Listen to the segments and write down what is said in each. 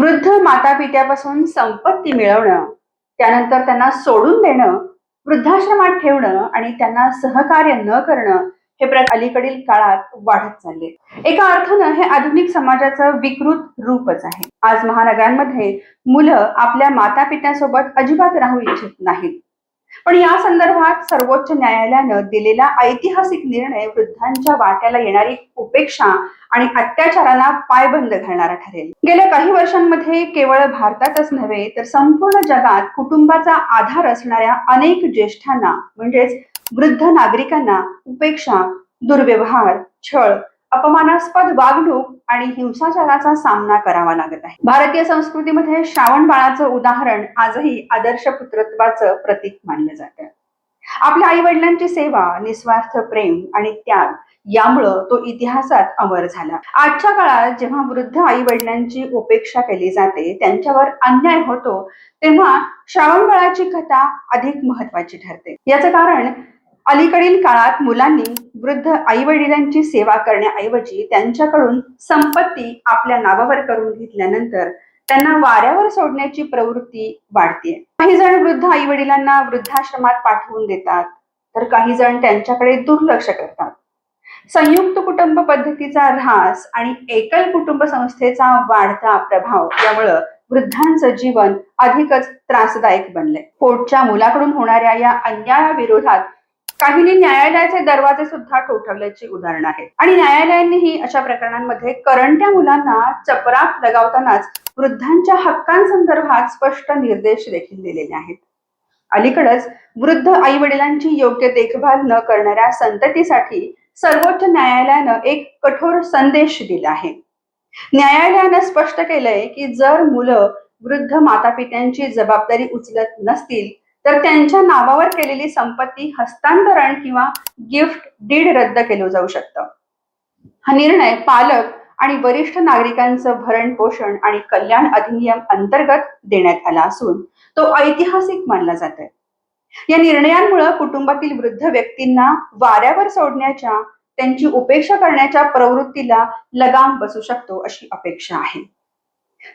वृद्ध माता पित्यापासून संपत्ती मिळवणं त्यानंतर त्यांना सोडून देणं वृद्धाश्रमात ठेवणं आणि त्यांना सहकार्य न करणं हे प्रकार अलीकडील काळात वाढत चालले. एका अर्थानं हे आधुनिक समाजाचं विकृत रूपच आहे. आज महानगरांमध्ये मुलं आपल्या माता पित्यासोबत अजिबात राहू इच्छित नाहीत. पण या संदर्भात सर्वोच्च न्यायालयानं दिलेला ऐतिहासिक निर्णय वृद्धांच्या वाट्याला येणारी उपेक्षा आणि अत्याचारांना पायबंद घालणारा ठरेल. गेल्या काही वर्षांमध्ये केवळ भारतातच नव्हे तर संपूर्ण जगात कुटुंबाचा आधार असणाऱ्या अनेक ज्येष्ठांना म्हणजेच वृद्ध नागरिकांना उपेक्षा दुर्व्यवहार छळ अपमानास्पद वागणूक आणि हिंसाचाराचा सामना करावा लागत आहे. भारतीय संस्कृतीमध्ये श्रावण बाळाचं उदाहरण आजही आदर्श पुत्रत्वाचं प्रतीक मानलं जातं. आपल्या आई वडिलांची सेवा निस्वार्थ प्रेम आणि त्याग यामुळं तो इतिहासात अमर झाला. आजच्या काळात जेव्हा वृद्ध आई वडिलांची उपेक्षा केली जाते त्यांच्यावर अन्याय होतो तेव्हा श्रावण बाळाची कथा अधिक महत्वाची ठरते. याचं कारण अलीकडील काळात मुलांनी वृद्ध आई वडिलांची सेवा करण्याऐवजी त्यांच्याकडून संपत्ती आपल्या नावावर करून घेतल्यानंतर त्यांना वाऱ्यावर सोडण्याची प्रवृत्ती वाढते. काही जण वृद्ध आई वडिलांना वृद्धाश्रमात पाठवून देतात तर काही जण त्यांच्याकडे दुर्लक्ष करतात. संयुक्त कुटुंब पद्धतीचा ऱ्हास आणि एकल कुटुंब संस्थेचा वाढता प्रभाव यामुळं वृद्धांचं जीवन अधिकच त्रासदायक बनलंय. पोटच्या मुलाकडून होणाऱ्या या अन्यायाविरोधात काहींनी न्यायालयाचे दरवाजे सुद्धा ठोठवल्याची उदाहरण आहेत. आणि न्यायालयांनीही अशा प्रकरणांमध्ये करंट्या मुलांना चपराक लगावतानाच वृद्धांच्या हक्कांसंदर्भात स्पष्ट निर्देश देखील दिलेले आहेत. अलीकडच वृद्ध आई वडिलांची योग्य देखभाल न करणाऱ्या संततीसाठी सर्वोच्च न्यायालयानं एक कठोर संदेश दिला आहे. न्यायालयानं स्पष्ट केलंय की जर मुलं वृद्ध माता पित्यांची जबाबदारी उचलत नसतील तर त्यांच्या नावावर केलेली संपत्ती हस्तांतरण किंवा गिफ्ट डीड रद्द केलं जाऊ शकतं. हा निर्णय पालक आणि वरिष्ठ नागरिकांचं भरण पोषण आणि कल्याण अधिनियम अंतर्गत देण्यात आला असून तो ऐतिहासिक मानला जात आहे या निर्णयांमुळे कुटुंबातील वृद्ध व्यक्तींना वाऱ्यावर सोडण्याच्या त्यांची उपेक्षा करण्याच्या प्रवृत्तीला लगाम बसू शकतो अशी अपेक्षा आहे.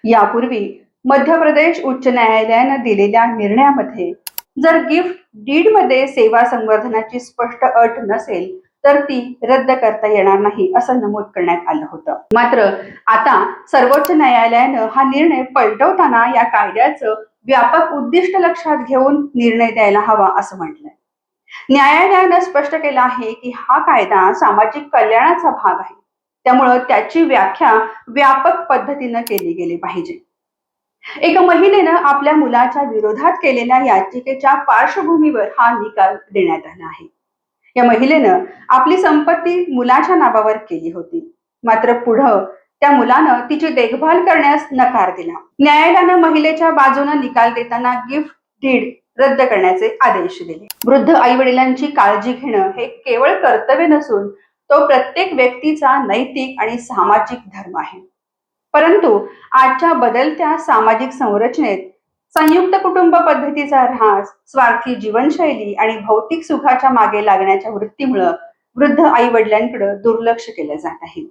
यापूर्वी मध्य प्रदेश उच्च न्यायालयानं दिलेल्या निर्णयामध्ये जर गिफ्ट डीडमध्ये सेवा संवर्धनाची स्पष्ट अट नसेल तर ती रद्द करता येणार नाही असं नमूद करण्यात आलं होतं. मात्र आता सर्वोच्च न्यायालयानं हा निर्णय पलटवताना या कायद्याचं व्यापक उद्दिष्ट लक्षात घेऊन निर्णय द्यायला हवा असं म्हटलंय. न्यायालयानं स्पष्ट केलं आहे की हा कायदा सामाजिक कल्याणाचा भाग आहे. त्यामुळं त्याची व्याख्या व्यापक पद्धतीनं केली गेली पाहिजे. एका महिलेनं आपल्या मुलाच्या विरोधात केलेल्या याचिकेच्या पार्श्वभूमीवर हा निकाल देण्यात आला आहे. या महिलेनं आपली संपत्ती मुलाच्या नावावर केली होती. मात्र पुढं त्या मुलानं तिची देखभाल करण्यास नकार दिला. न्यायालयानं महिलेच्या बाजूनं निकाल देताना गिफ्ट डीड रद्द करण्याचे आदेश दिले. वृद्ध आई वडिलांची काळजी घेणं हे केवळ कर्तव्य नसून तो प्रत्येक व्यक्तीचा नैतिक आणि सामाजिक धर्म आहे. परंतु आजच्या बदलत्या सामाजिक संरचनेत संयुक्त कुटुंब पद्धतीचा ऱ्हास स्वार्थी जीवनशैली आणि भौतिक सुखाच्या मागे लागण्याच्या वृत्तीमुळं वृद्ध आई वडिलांकडे दुर्लक्ष केलं जात आहे.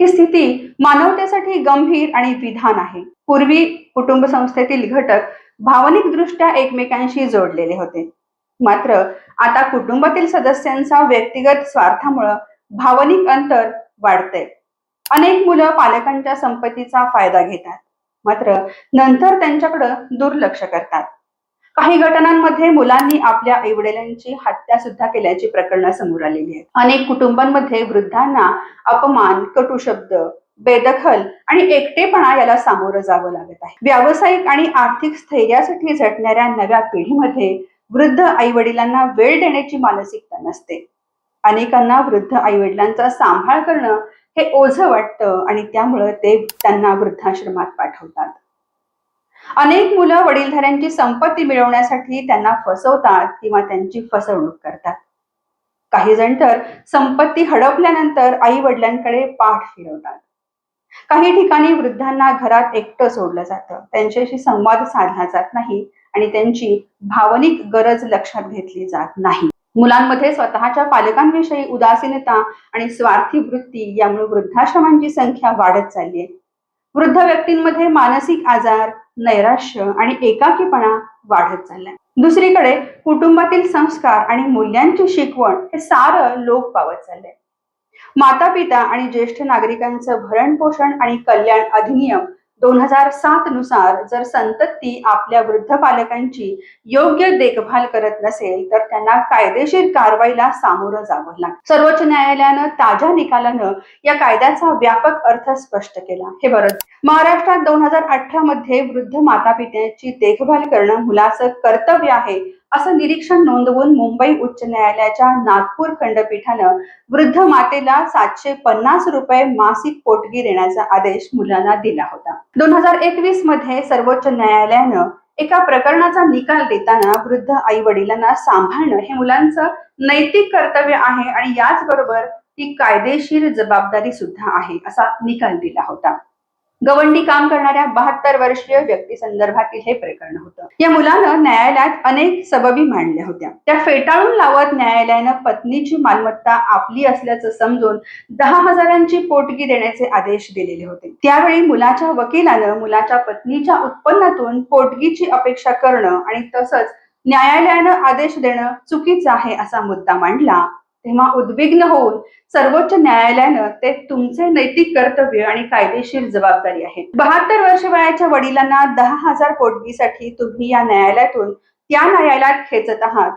ही स्थिती मानवतेसाठी गंभीर आणि विधान आहे. पूर्वी कुटुंब संस्थेतील घटक भावनिक दृष्ट्या एकमेकांशी जोडलेले होते. मात्र आता कुटुंबातील सदस्यांचा व्यक्तिगत स्वार्थामुळं भावनिक अंतर वाढतंय. अनेक मुलं पालकांच्या संपत्तीचा फायदा घेतात. मात्र नंतर त्यांच्याकडं दुर्लक्ष करतात. काही घटनांमध्ये मुलांनी आपल्या आईवडिलांची हत्या सुद्धा केल्याची प्रकरणं समोर आलेली आहेत. अनेक कुटुंबांमध्ये वृद्धांना अपमान कटू शब्द बेदखल आणि एकटेपणा याला सामोरं जावं लागत आहे. व्यावसायिक आणि आर्थिक स्थैर्यासाठी झटणाऱ्या नव्या पिढीमध्ये वृद्ध आई वडिलांना वेळ देण्याची मानसिकता नसते. अनेकांना वृद्ध आई वडिलांचा सांभाळ करणं हे ओझं वाटतं आणि त्यामुळं ते त्यांना वृद्धाश्रमात पाठवतात. अनेक मुलं वडीलधाऱ्यांची संपत्ती मिळवण्यासाठी त्यांना फसवतात किंवा त्यांची फसवणूक करतात. काही जण तर संपत्ती हडपल्यानंतर आई वडिलांकडे पाठ फिरवतात. काही ठिकाणी वृद्धांना घरात एकटं सोडलं जातं. त्यांच्याशी संवाद साधला जात नाही आणि त्यांची भावनिक गरज लक्षात घेतली जात नाही. मुलांमध्ये स्वतःच्या पालकांविषयी उदासीनता आणि स्वार्थी वृत्ती यामुळे वृद्धाश्रमांची संख्या वाढत चालली आहे. वृद्ध व्यक्तींमध्ये मानसिक आजार नैराश्य आणि एकाकीपणा वाढत चाललाय. दुसरीकडे कुटुंबातील संस्कार आणि मूल्यांची शिकवण हे सारं लोक पावत चाललंय. माता पिता आणि ज्येष्ठ नागरिकांचं भरण पोषण आणि कल्याण अधिनियम दोन हजार सात नुसार जर संतती आपल्या वृद्ध पालकांची योग्य देखभाल करत नसेल तर त्यांना कायदेशीर कारवाईला सामोरं जावं लागतं. सर्वोच्च न्यायालयानं ताज्या निकालानं या कायद्याचा व्यापक अर्थ स्पष्ट केला. हे बरं महाराष्ट्रात दोन हजार अठरा मध्ये वृद्ध माता पित्याची देखभाल करणं मुलाचं कर्तव्य आहे असं निरीक्षण नोंदवून मुंबई उच्च न्यायालयाच्या नागपूर खंडपीठानं वृद्ध मातेला सातशे पन्नास रुपये मासिक पोटगी देण्याचा आदेश मुलांना दिला होता. दोन हजार एकवीसमध्ये सर्वोच्च न्यायालयानं एका प्रकरणाचा निकाल देताना वृद्ध आई वडिलांना सांभाळणं हे मुलांचं नैतिक कर्तव्य आहे आणि याचबरोबर ती कायदेशीर जबाबदारी सुद्धा आहे असा निकाल दिला होता. गवंडी काम करणाऱ्या बहात्तर वर्षीय व्यक्ती संदर्भातील हे प्रकरण होतं. या मुलानं न्यायालयात अनेक सबबी मांडल्या होत्या. त्या फेटाळून लावत न्यायालयानं पत्नीची मालमत्ता आपली असल्याचं समजून दहा हजारांची पोटगी देण्याचे आदेश दिलेले होते. त्यावेळी मुलाच्या वकिलानं मुलाच्या पत्नीच्या उत्पन्नातून पोटगीची अपेक्षा करणं आणि तसंच न्यायालयानं आदेश देणं चुकीचं आहे असा मुद्दा मांडला. तेव्हा उद्विग्न होऊन सर्वोच्च न्यायालयानं ते तुमचे नैतिक कर्तव्य आणि कायदेशीर जबाबदारी आहे. बहात्तर वर्ष वयाच्या वडिलांना दहा हजार पोटगीसाठी तुम्ही या न्यायालयातून त्या न्यायालयात खेचत आहात.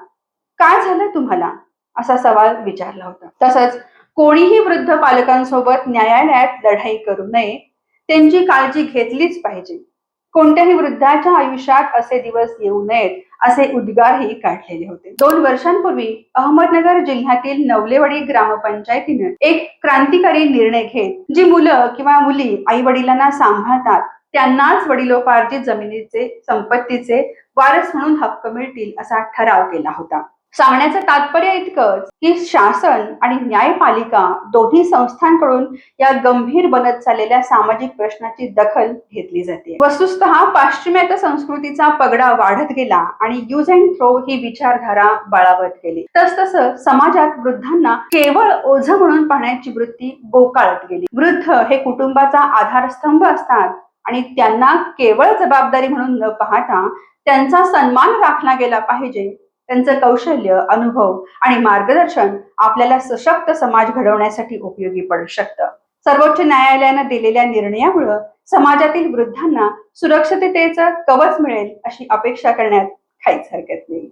काय झालं तुम्हाला? असा सवाल विचारला होता. तसंच कोणीही वृद्ध पालकांसोबत न्यायालयात लढाई करू नये त्यांची काळजी घेतलीच पाहिजे. कोणत्याही वृद्धाच्या आयुष्यात असे दिवस येऊ नयेत असे उद्गारही काढलेले होते. दोन वर्षांपूर्वी अहमदनगर जिल्ह्यातील नवलेवाडी ग्रामपंचायतीने एक क्रांतिकारी निर्णय घेत जी मुलं किंवा मुली आई वडिलांना सांभाळतात त्यांनाच वडिलोपार्जित जमिनीचे संपत्तीचे वारस म्हणून हक्क मिळतील असा ठराव केला होता. सांगण्याचं तात्पर्य इतकंच की शासन आणि न्यायपालिका दोन्ही संस्थांकडून या गंभीर बनत चाललेल्या सामाजिक प्रश्नाची दखल घेतली जाते. वस्तुतः पाश्चिमात्य संस्कृतीचा पगडा वाढत गेला आणि यूज अँड थ्रो ही विचारधारा बळावत गेली. तसतस समाजात वृद्धांना केवळ ओझ म्हणून पाहण्याची वृत्ती बोकाळत गेली. वृद्ध हे कुटुंबाचा आधारस्तंभ असतात आणि त्यांना केवळ जबाबदारी म्हणून न पाहता त्यांचा सन्मान राखला गेला पाहिजे त्यांचं कौशल्य अनुभव आणि मार्गदर्शन आपल्याला सशक्त समाज घडवण्यासाठी उपयोगी पडू शकतं. सर्वोच्च न्यायालयानं दिलेल्या निर्णयामुळं समाजातील वृद्धांना सुरक्षिततेचं कवच मिळेल अशी अपेक्षा करण्यात काहीच हरकत नाही.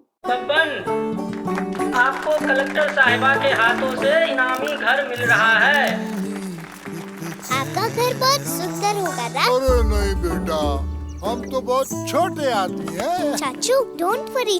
आपको कलेक्टर साहिबा के हाथों से इनामी घर मिल रहा है। आपका घर बहुत सुंदर होगा ना? अरे नहीं बेटा हम तो बहुत छोटे आदमी हैं। चाचू डोंट वरी